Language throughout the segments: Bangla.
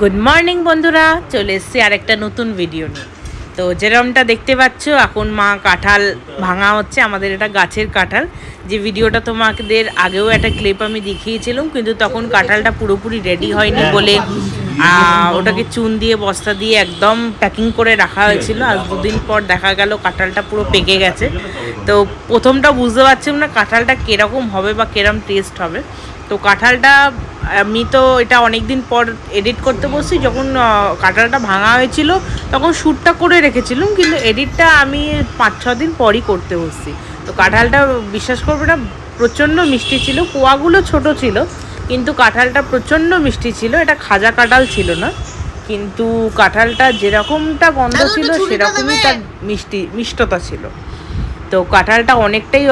গুড মর্নিং বন্ধুরা। চলে এসছি আরেকটা নতুন ভিডিও নিয়ে। তো যেরমটা দেখতে পাচ্ছ, এখন মা কাঁঠাল ভাঙা হচ্ছে, আমাদের এটা গাছের কাঁঠাল। যে ভিডিওটা তোমাদের আগেও একটা ক্লিপ আমি দেখিয়েছিলাম, কিন্তু তখন কাঁঠালটা পুরোপুরি রেডি হয়নি বলে ওটাকে চুন দিয়ে, বস্তা দিয়ে একদম প্যাকিং করে রাখা হয়েছিল। আর দুদিন পর দেখা গেল কাঁঠালটা পুরো পেকে গেছে। তো প্রথমটা বুঝতে পারছিলাম না কাঁঠালটা কীরকম হবে বা কিরম টেস্ট হবে। তো কাঁঠালটা আমি তো এটা অনেক দিন পর এডিট করতে বসছি যখন কাঁঠালটা ভাঙা হয়েছিল তখন শ্যুটটা করে রেখেছিলাম কিন্তু এডিটটা আমি পাঁচ ছ দিন পরই করতে বসছি। তো কাঁঠালটা বিশ্বাস করবে না প্রচণ্ড মিষ্টি ছিল কোয়াগুলো ছোট ছিল কিন্তু কাঁঠালটা প্রচণ্ড মিষ্টি ছিল এটা খাজা কাঁঠাল ছিল না কিন্তু কাঁঠালটা যেরকমটা গন্ধ ছিল সেরকমই তার মিষ্টি মিষ্টতা ছিল। তো কাঁঠালটা অনেকটাই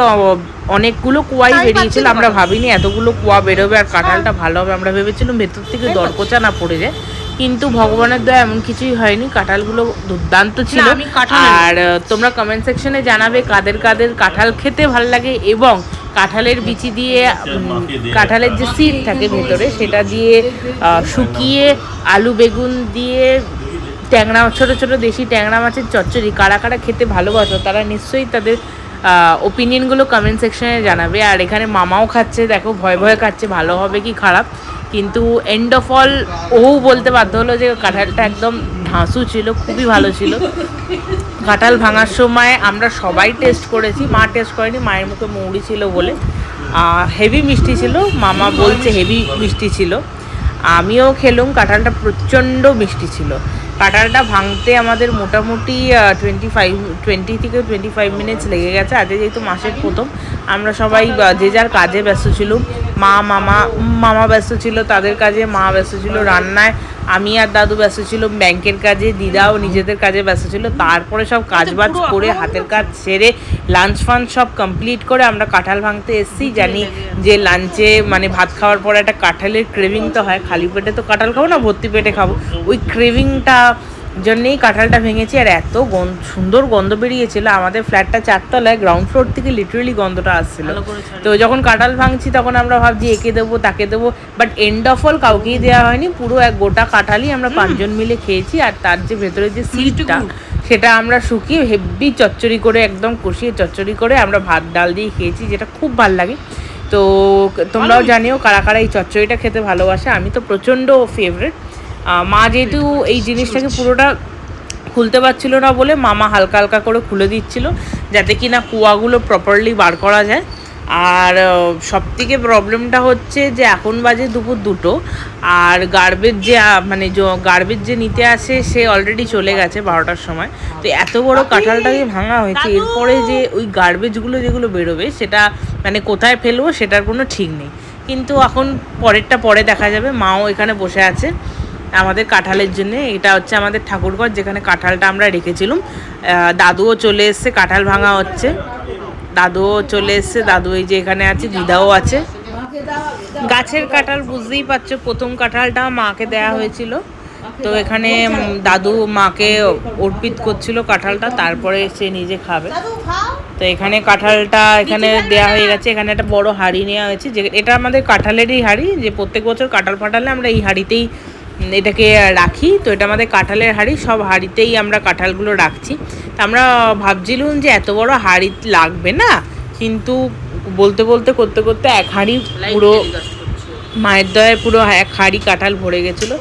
অনেকগুলো কুয়াই বেরিয়েছিল আমরা ভাবিনি এতগুলো কুয়া বেরোবে আর কাঁঠালটা ভালো হবে। আমরা ভেবেছিলাম ভেতর থেকে দরকোচা না পড়ে যায় কিন্তু ভগবানের দয়া এমন কিছুই হয়নি। কাঁঠালগুলো দুর্দান্ত ছিল। কাঁঠাল আর তোমরা কমেন্ট সেকশনে জানাবে কাদের কাদের কাঁঠাল খেতে ভালো লাগে এবং কাঁঠালের বিচি দিয়ে কাঁঠালের যে সিড থাকে ভেতরে সেটা দিয়ে শুকিয়ে আলু বেগুন দিয়ে ট্যাংরা, ছোট ছোট দেশি ট্যাংরা মাছের চচ্চড়ি, কারা কারা খেতে ভালোবাসো তারা নিশ্চয়ই তাদের ওপিনিয়নগুলো কমেন্ট সেকশনে জানাবে। আর এখানে মামাও খাচ্ছে, দেখো ভয় ভয় খাচ্ছে, ভালো হবে কি খারাপ? কিন্তু এন্ড অফ অল ও বলতে বাধ্য হলো যে কাঁঠালটা একদম ধাঁসু ছিল, খুবই ভালো ছিল। কাঁঠাল ভাঙার সময় আমরা সবাই টেস্ট করেছি, মা টেস্ট করেনি, মায়ের মুখে মৌরি ছিল বলে। হেভি মিষ্টি ছিল, মামা বলছে হেভি মিষ্টি ছিল। আমিও খেলুম, কাঁঠালটা প্রচণ্ড মিষ্টি ছিল। কাঁঠালটা ভাঙতে আমাদের মোটামুটি টোয়েন্টি ফাইভ টোয়েন্টি থেকে টোয়েন্টি ফাইভ মিনিটস লেগে গেছে। আজকে যেহেতু মাসের প্রথম আমরা সবাই যে যার কাজে ব্যস্ত ছিল মা মামা মামা ব্যস্ত ছিল তাদের কাজে মা ব্যস্ত ছিল রান্নায় আমি আর দাদু ব্যস্ত ছিল ব্যাংকের কাজে দিদাও নিজেদের কাজে ব্যস্ত ছিল তারপরে সব কাজবাজ করে হাতের কাজ সেরে লাঞ্চ ফাঞ্চ সব কমপ্লিট করে আমরা কাঁঠাল ভাঙতে এসেছি জানি যে লাঞ্চে মানে ভাত খাওয়ার পরে একটা কাঁঠালের ক্রেভিং তো হয় খালি পেটে তো কাঁঠাল খাব না ভর্তি পেটে খাব। ওই ক্রেভিংটা জন্যেই কাঁঠালটা ভেঙেছি আর এত সুন্দর গন্ধ বেরিয়েছিল। আমাদের ফ্ল্যাটটা চারতলায় গ্রাউন্ড ফ্লোর থেকে লিটারেলি গন্ধটা আসছিল। তো যখন কাঁঠাল ভাঙছি তখন আমরা ভাবছি একে দেবো তাকে দেবো। বাট এন্ড অফ অল কাউকেই দেওয়া হয়নি পুরো এক গোটা কাঁঠালই আমরা পাঁচজন মিলে খেয়েছি আর তার যে ভেতরে যে সিটটা সেটা আমরা শুকিয়ে হেভি চচ্চড়ি করে একদম কষিয়ে চচ্চড়ি করে আমরা ভাত ডাল দিয়ে খেয়েছি যেটা খুব ভালো লাগে। তো তোমরাও জানিও কারা কারা এই চচ্চড়িটা খেতে ভালোবাসে। আমি তো প্রচণ্ড ফেভারিট মা যেহেতু এই জিনিসটাকে পুরোটা খুলতে পারছিল না বলে মামা হালকা হালকা করে খুলে দিচ্ছিল যাতে কি না কুয়াগুলো প্রপারলি বার করা যায়। আর সব থেকে প্রবলেমটা হচ্ছে যে এখন বাজে দুপুর দুটো আর গার্বেজ যে মানে গার্বেজ যে নিতে আসে সে অলরেডি চলে গেছে বারোটার সময়। তো এত বড় কাঁঠালটাকে ভাঙা হয়েছে এরপরে যে ওই গার্বেজগুলো যেগুলো বেরোবে সেটা মানে কোথায় ফেলব সেটার কোনো ঠিক নেই। কিন্তু এখন পরেরটা পরে দেখা যাবে মাও এখানে বসে আছে। আমাদের কাঁঠালের জন্য। এটা হচ্ছে আমাদের ঠাকুরঘর, যেখানে কাঁঠালটা আমরা রেখেছিলাম। দাদুও চলে এসছে, কাঁঠাল ভাঙা হচ্ছে। দাদুও চলে এসছে, দাদু এই যে এখানে আছে, দিদাও আছে। গাছের কাঁঠাল বুঝতেই পারছ, প্রথম কাঁঠালটা মাকে দেয়া হয়েছিল। তো এখানে দাদু মাকে অর্পিত করছিল কাঁঠালটা, তারপরে সে নিজে খাবে। তো এখানে কাঁঠালটা এখানে দেয়া হয়ে গেছে, এখানে একটা বড় হাঁড়ি নেওয়া হয়েছে, যে এটা আমাদের কাঁঠালেরই হাঁড়ি, যে প্রত্যেক বছর কাঁঠাল ফাটালে আমরা এই হাঁড়িতেই এটাকে রাখি। তো এটা আমাদের কাঁঠালের হাড়ি। সব হাড়িতেই আমরা কাঁঠালগুলো রাখছি। তো আমরা ভাবছিলাম যে এত বড় হাড়ি লাগবে না? কিন্তু বলতে বলতে করতে করতে এক হাঁড়ি পুরো মায়ের দয়ায় পুরো এক হাঁড়ি কাঁঠাল ভরে গেছিল।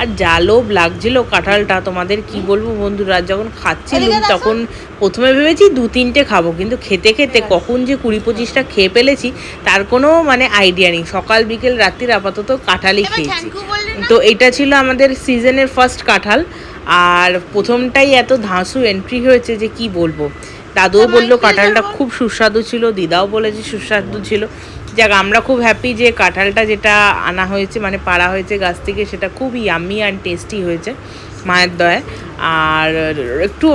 আর যা লোভ লাগছিল কাঁঠালটা তোমাদের কি বলব বন্ধুরা যখন খাচ্ছিলাম তখন প্রথমে ভেবেছি দু তিনটে খাব কিন্তু খেতে খেতে কখন যে কুড়ি পঁচিশটা খেয়ে ফেলেছি তার কোনো মানে আইডিয়া নেই। সকাল বিকেল রাত্রির আপাতত কাঁঠালই খেয়েছি। তো এটা ছিল আমাদের সিজনের ফার্স্ট কাঁঠাল। আর প্রথমটাই এত ধাঁসু এন্ট্রি হয়েছে যে কি বলব? দাদুও বলল কাঁঠালটা খুব সুস্বাদু ছিল দিদাও বলেছে সুস্বাদু ছিল। যাক আমরা খুব হ্যাপি যে কাঁঠালটা যেটা আনা হয়েছে মানে পাড়া হয়েছে গাছ থেকে সেটা খুব ইয়াম্মি অ্যান্ড টেস্টি হয়েছে মায়ের দয়ায়। আর একটু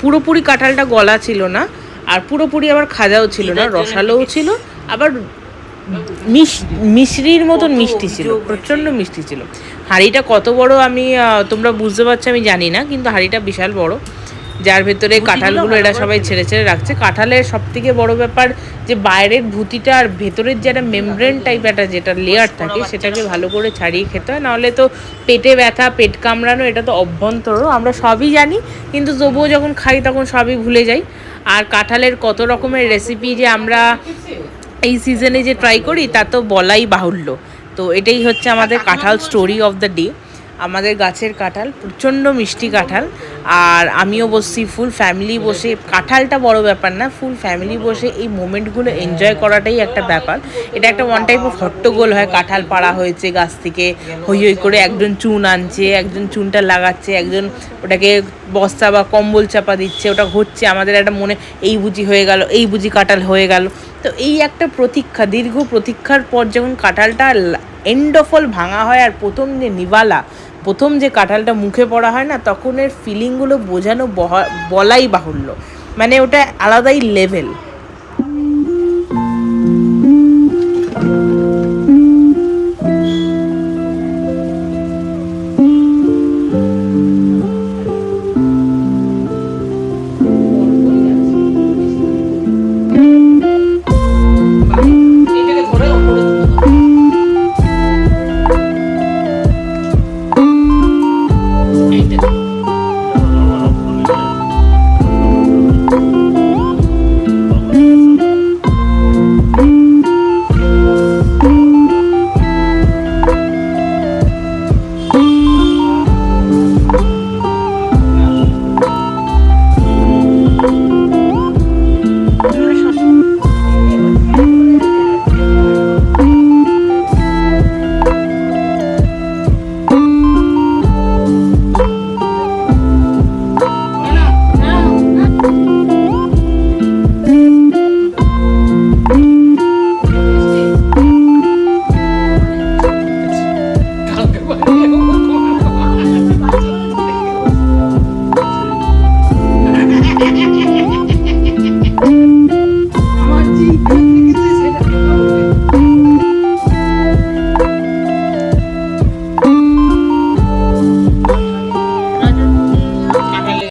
পুরোপুরি কাঁঠালটা গলা ছিল না আর পুরোপুরি আবার খাজাও ছিল না রসালোও ছিল আবার মিশ মিশ্রির মতন মিষ্টি ছিল প্রচণ্ড মিষ্টি ছিল। হাঁড়িটা কত বড় আমি তোমরা বুঝতে পারছ আমি জানি না কিন্তু হাঁড়িটা বিশাল বড়। যার ভেতরে কাঁঠালগুলো এরা সবাই ছেড়ে ছেড়ে রাখছে। কাঁঠালের সব থেকে বড় ব্যাপার যে বাইরের ভুতিটা আর ভেতরের যে একটা মেমব্রেন টাইপ একটা যেটা লেয়ার থাকে সেটাকে ভালো করে ছাড়িয়ে খেতে হয়। নাহলে তো পেটে ব্যথা পেট কামড়ানো এটা তো অভ্যন্তর আমরা সবই জানি। কিন্তু তবুও যখন খাই তখন সবই ভুলে যাই। আর কাঁঠালের কত রকমের রেসিপি যে আমরা এই সিজনে যে ট্রাই করি তা তো বলাই বাহুল্য। তো এটাই হচ্ছে আমাদের কাঁঠাল স্টোরি অফ দ্য ডে আমাদের গাছের কাঁঠাল, প্রচণ্ড মিষ্টি কাঁঠাল, আর আমিও বসছি ফুল ফ্যামিলি বসে। কাঁঠালটা বড় ব্যাপার না ফুল ফ্যামিলি বসে এই মোমেন্টগুলো এনজয় করাটাই একটা ব্যাপার। এটা একটা ওয়ান টাইপ অফ হট্টগোল হয়, কাঁঠাল পাড়া হয়েছে গাছ থেকে হই হই করে একজন চুন আনছে, একজন চুনটা লাগাচ্ছে, একজন ওটাকে বস্তা বা কম্বল চাপা দিচ্ছে, ওটা হচ্ছে আমাদের একটা মনে এই বুঝি হয়ে গেল, এই বুঝি কাঁঠাল হয়ে গেল। তো এই একটা প্রতীক্ষা, দীর্ঘ প্রতীক্ষার পর যখন কাঁঠালটা এন্ডোফল ভাঙা হয় আর প্রথম যে নিবালা, প্রথম যে কাঁঠালটা মুখে পড়া হয় না তখন এর ফিলিংগুলো বোঝানো বলাই বাহুল্য। মানে ওটা আলাদাই লেভেল